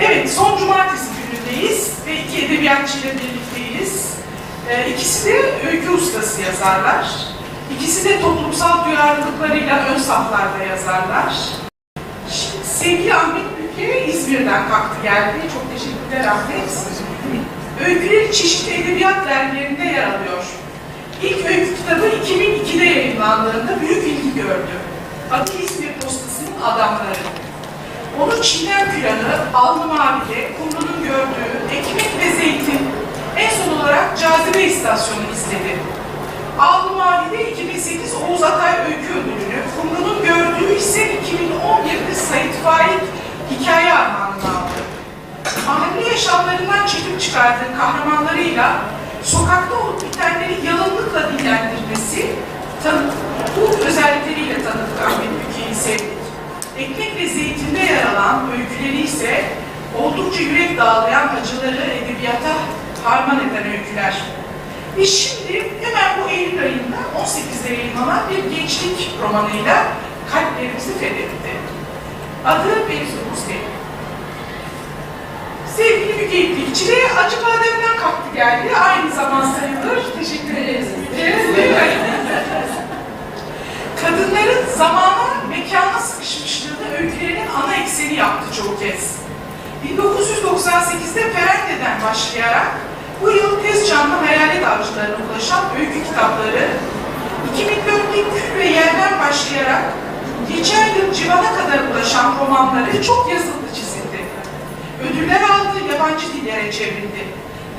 Evet, son cumartesi günündeyiz ve iki edebiyatçıyla birlikteyiz. Ee, ikisi de öykü ustası yazarlar. İkisi de toplumsal duyarlılıklarıyla ön saflarda yazarlar. Şimdi sevgili Ahmet Büke İzmir'den kalktı geldi. Çok teşekkürler Ahmet. Öyküleri çeşitli edebiyat dergilerinde yer alıyor. İlk öykü kitabı 2002'de yayınlandığında büyük ilgi gördü. Adı İzmir Postası'nın Adamları. Çiğdem Planı, Alnı Mavi'de, Kumru'nun gördüğü Ekmek ve Zeytin, en son olarak Cazibe İstasyonu izledi. Alnı Mavi'de 2008 Oğuz Atay Öykü Ödülünü, Kumru'nun gördüğü ise 2011'de Sait Faik Hikaye Armağanını aldı. Mahalle yaşamlarından çekip çıkardığı kahramanlarıyla sokakta olup bitenleri yalınlıkla dillendirmesi, tanı- bu özellikleriyle tanıdık Ahmet. Ekmek ve Zeytin'de yer alan öyküleri ise oldukça yürek dağlayan acıları edebiyata harman eden öyküler. Ve şimdi hemen bu Eylül ayında 18'de yayınlanan bir gençlik romanıyla kalplerimizi fethetti. Adı Beyzul'umuz değil. Sevgili Müge İplikçi de Acı Badem'den kalktı geldi. Aynı zaman sayılır. Teşekkür ederiz. Kadınların zamana, kez. 1998'de Perenne'den başlayarak bu yıl tez canlı hayalet avcılarına ulaşan öykü kitapları, 2004'te Kül ve Yerden başlayarak geçen yıl Civan'a kadar ulaşan romanları çok yazıldı çizildi. Ödüller aldı, yabancı dillere çevrildi.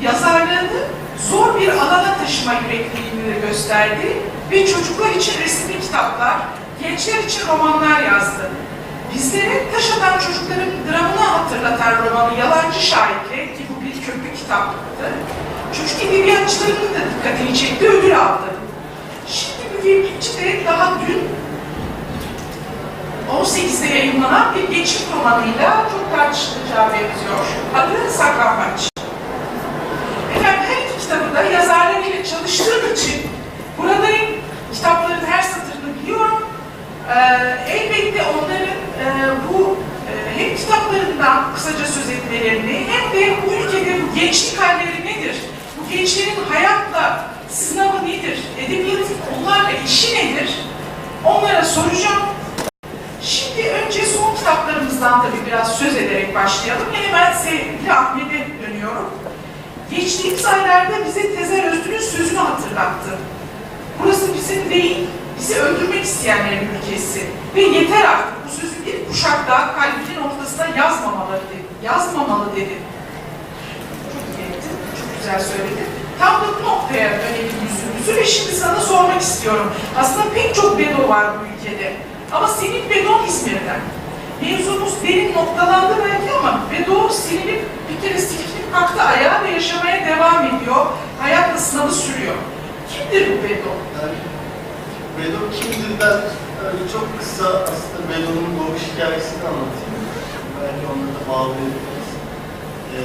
Yazarlığını zor bir alana taşıma yürekliliğini gösterdi ve çocuklar için resimli kitaplar, gençler için romanlar yazdı. Bizlere taş atan çocukların dramını hatırlatan romanı Yalancı Şahitle ki bu bir köprü kitaptı. Çocuk edebiyatçılarının da dikkatini çekti, ödül aldı. Şimdi müfebbirlikçi de daha dün 18'de yayınlanan bir geçim romanıyla çok tartışılacağı benziyor. Adı Saklambaç. Efendim her iki kitabı da yazarlarıyla çalıştığım için etmelerini hem de bu ülkede bu gençlik halleri nedir? Bu gençlerin hayatla sınavı nedir? Edebiyatın onlarla işi nedir? Onlara soracağım. Şimdi önce son kitaplarımızdan tabii biraz söz ederek başlayalım. Hemen sevgili Ahmet'e dönüyorum. Geçtiğimiz aylarda bize Tezer Öztürk'ün sözünü hatırlattı. Burası bizim değil, bizi öldürmek isteyenlerin ülkesi. Ve yeter artık bu sözü bir kuşak daha kalbinin ortasına yazmamalı dedi. Yazmamalı dedi. Çok iyi ettin, çok güzel söyledin. Tam da noktaya önelim yüzümüzü ve şimdi sana sormak istiyorum. Aslında pek çok bedo var bu ülkede. Ama senin bedon İzmir'den. Mevzumuz derin noktalandı belki ama bedo silinip bir kere silkinip kalktı ayağa ve yaşamaya devam ediyor. Hayatla sınavı sürüyor. Kimdir bu bedo? Yani Bedo kimdir ben öyle çok kısa aslında Bedo'nun doğuş hikayesini anlatayım. Belki onunla da bağlayabiliriz. Ee,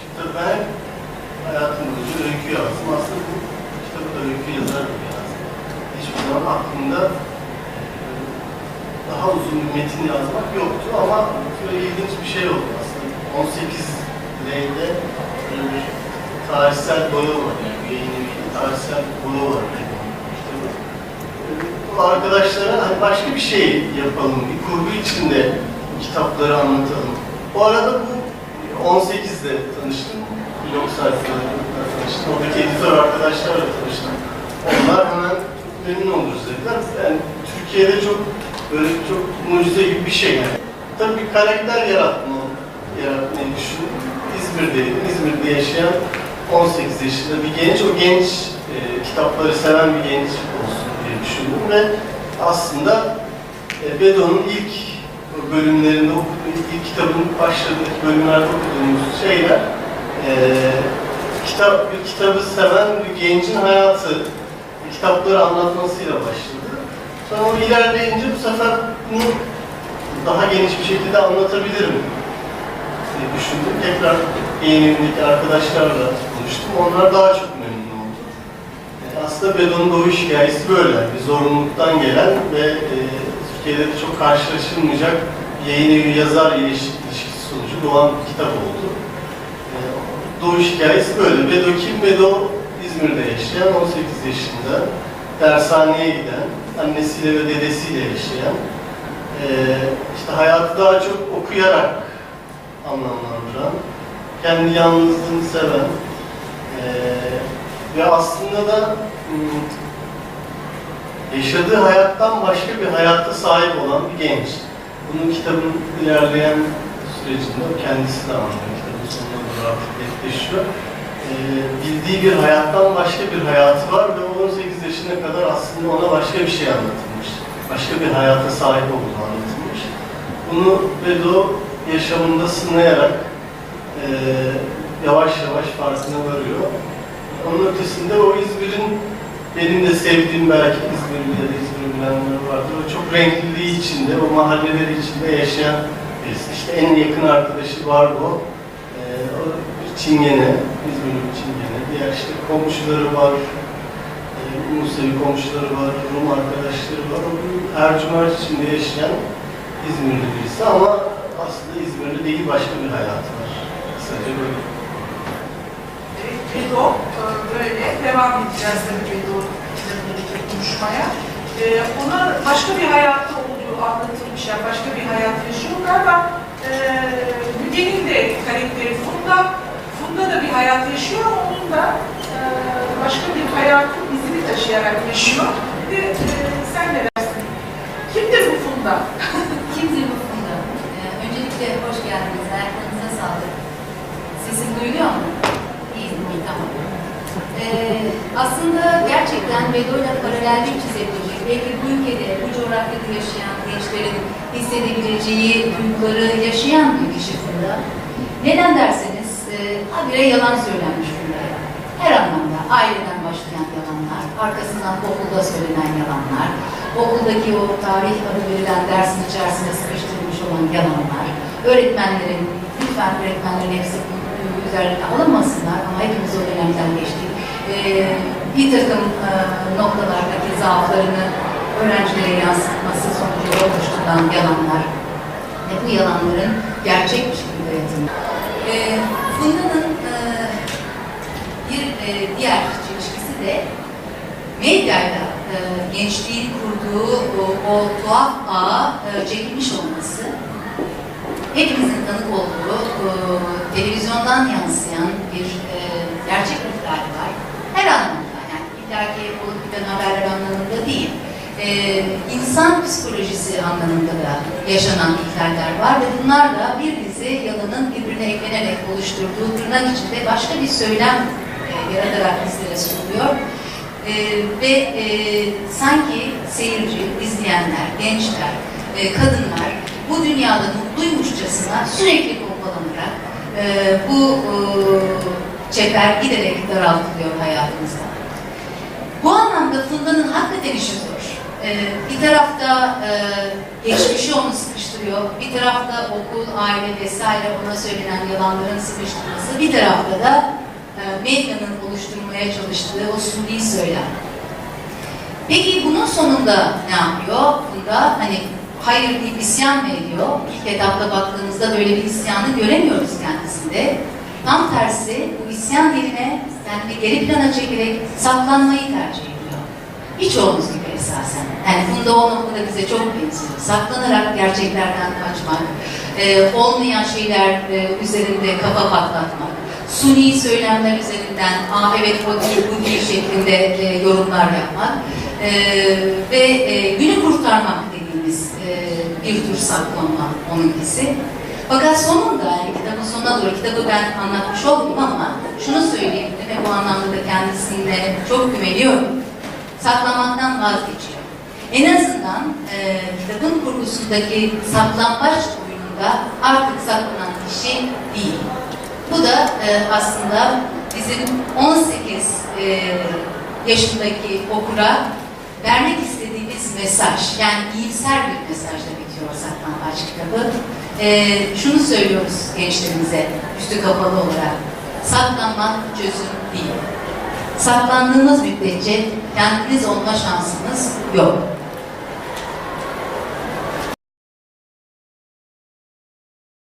şimdi ben hayatım boyunca öykü yazdım. Aslında bu kitabı da öykü yazar gibi yazdım. Hiçbir zaman aklımda e, daha uzun bir metin yazmak yoktu ama şöyle ilginç bir şey oldu aslında. 18 L'de bir tarihsel boya var yani yayın evi tarihsel boya var. Arkadaşlara hani başka bir şey yapalım, bir kurgu içinde kitapları anlatalım. Bu arada bu 18'de tanıştım. Blog sayfalarında tanıştım. Oradaki editör arkadaşlarla tanıştım. Onlar hemen memnun oluruz dediler. Yani Türkiye'de çok böyle çok mucize gibi bir şey yani. Tabii bir karakter yaratma, yaratmayı düşündüm. İzmir'deydim. İzmir'de yaşayan 18 yaşında bir genç, o genç e, kitapları seven bir genç olsun düşündüm ve aslında e, Bedo'nun ilk bölümlerinde okuduğu, ilk kitabın başladığı bölümlerde okuduğumuz şeyler e, kitap, bir kitabı seven bir gencin hayatı, kitapları anlatmasıyla başladı. Sonra ilerleyince bu sefer bunu daha geniş bir şekilde anlatabilirim diye düşündüm. Tekrar yayınımdaki arkadaşlarla konuştum. Onlar daha çok aslında Bedo'nun doğuş hikayesi böyle. Bir zorunluluktan gelen ve e, Türkiye'de de çok karşılaşılmayacak yayın evi yazar ilişki- ilişkisi sonucu doğan bir kitap oldu. E, doğuş hikayesi böyle. Bedo kim? Bedo İzmir'de yaşayan 18 yaşında dershaneye giden, annesiyle ve dedesiyle yaşayan, e, işte hayatı daha çok okuyarak anlamlandıran, kendi yalnızlığını seven e, ve aslında da yaşadığı hayattan başka bir hayatta sahip olan bir genç. Bunun kitabın ilerleyen sürecinde kendisi de anlıyor. Kitabın sonuna doğru artık netleşiyor. Ee, bildiği bir hayattan başka bir hayatı var ve o 18 yaşına kadar aslında ona başka bir şey anlatılmış. Başka bir hayata sahip olduğu anlatılmış. Bunu Bedo yaşamında sınayarak ee, yavaş yavaş farkına varıyor. Onun ötesinde o İzmir'in benim de sevdiğim belki İzmir'in ya da İzmir'in bilenler vardır. O çok renkliliği içinde, o mahalleleri içinde yaşayan birisi. İşte en yakın arkadaşı var o. Ee, o Çingene, İzmir'in Çingene. Diğer işte komşuları var. Ee, Musevi komşuları var, Rum arkadaşları var. O bir Ercüment içinde yaşayan İzmirli birisi ama aslında İzmirli değil başka bir hayatı var. Kısaca böyle. Bedo e, böyle devam edeceğiz tabii Bedo kitabındaki konuşmaya. E, ona başka bir hayatta olduğu anlatılmış ya başka bir hayat yaşıyor galiba. E, Müge'nin de karakteri Funda. Funda da bir hayat yaşıyor ama onun da e, başka bir hayatın izini taşıyarak yaşıyor. De e, sen ne dersin? Kimdir bu Funda? Kimdir bu Funda? Ee, öncelikle hoş geldiniz. Ayaklarınıza sağlık. Sesim duyuluyor mu? İyi, iyi tamam. Ee, aslında gerçekten Bedo'yla paralellik çizebilecek, belki bu ülkede, bu coğrafyada yaşayan gençlerin hissedebileceği duyguları yaşayan bir kişi Funda. Neden derseniz, e, habire yalan söylenmiş Funda'ya. Her anlamda, aileden başlayan yalanlar, arkasından okulda söylenen yalanlar, okuldaki o tarih adı verilen dersin içerisine sıkıştırılmış olan yalanlar, öğretmenlerin, lütfen öğretmenlerin hepsi üzerine alınmasınlar ama hepimiz o dönemden geçtik. Ee, bir takım e, noktalardaki zaaflarını öğrencilere yansıtması sonucu oluşturulan yalanlar ve bu yalanların gerçek şekilde yaratılması. Ee, Funda'nın e, bir e, diğer çelişkisi de medyayla e, gençliğin kurduğu o, o tuhaf ağa e, çekilmiş olması, hepimizin tanık olduğu e, televizyondan yansıyan bir e, gerçek ihlal var. Her anlamda, yani illaki olup biten haberler anlamında değil, e, insan psikolojisi anlamında da yaşanan ihlaller var ve bunlar da bir dizi yalanın birbirine eklenerek oluşturduğu tırnak içinde başka bir söylem e, yaratarak bizlere sunuluyor. Ee, ve e, sanki seyirci, izleyenler, gençler, e, kadınlar bu dünyada mutluymuşçasına sürekli pompalanarak e, bu e, çeper giderek daraltılıyor hayatımızda. Bu anlamda Funda'nın hakikaten işi zor. Ee, bir tarafta e, geçmişi onu sıkıştırıyor, bir tarafta okul, aile vesaire ona söylenen yalanların sıkıştırması, bir tarafta da e, medyanın oluşturmaya çalıştığı o suni söylem. Peki bunun sonunda ne yapıyor? Bunda hani hayır deyip isyan mı ediyor? İlk etapta baktığımızda böyle bir isyanı göremiyoruz kendisinde. Tam tersi bu isyan yerine kendini geri plana çekerek saklanmayı tercih ediyor. Birçoğumuz gibi esasen. Yani Funda o noktada bize çok benziyor. Saklanarak gerçeklerden kaçmak, e, olmayan şeyler e, üzerinde kafa patlatmak, suni söylemler üzerinden aa evet o değil bu değil şeklinde e, yorumlar yapmak e, ve e, günü kurtarmak dediğimiz e, bir tür saklanma onunkisi. Fakat sonunda yani kitabın sonuna doğru kitabı ben anlatmış oldum ama şunu söyleyeyim ve bu anlamda da kendisine çok güveniyorum. Saklamaktan vazgeçiyor. En azından e, kitabın kurgusundaki saklambaç oyununda artık saklanan kişi değil. Bu da e, aslında bizim 18 e, yaşındaki okura vermek istediğimiz mesaj, yani iyimser bir mesajla bitiyor Saklambaç kitabı. E, şunu söylüyoruz gençlerimize, üstü kapalı olarak, saklanmak çözüm değil. Saklandığınız müddetçe kendiniz olma şansınız yok.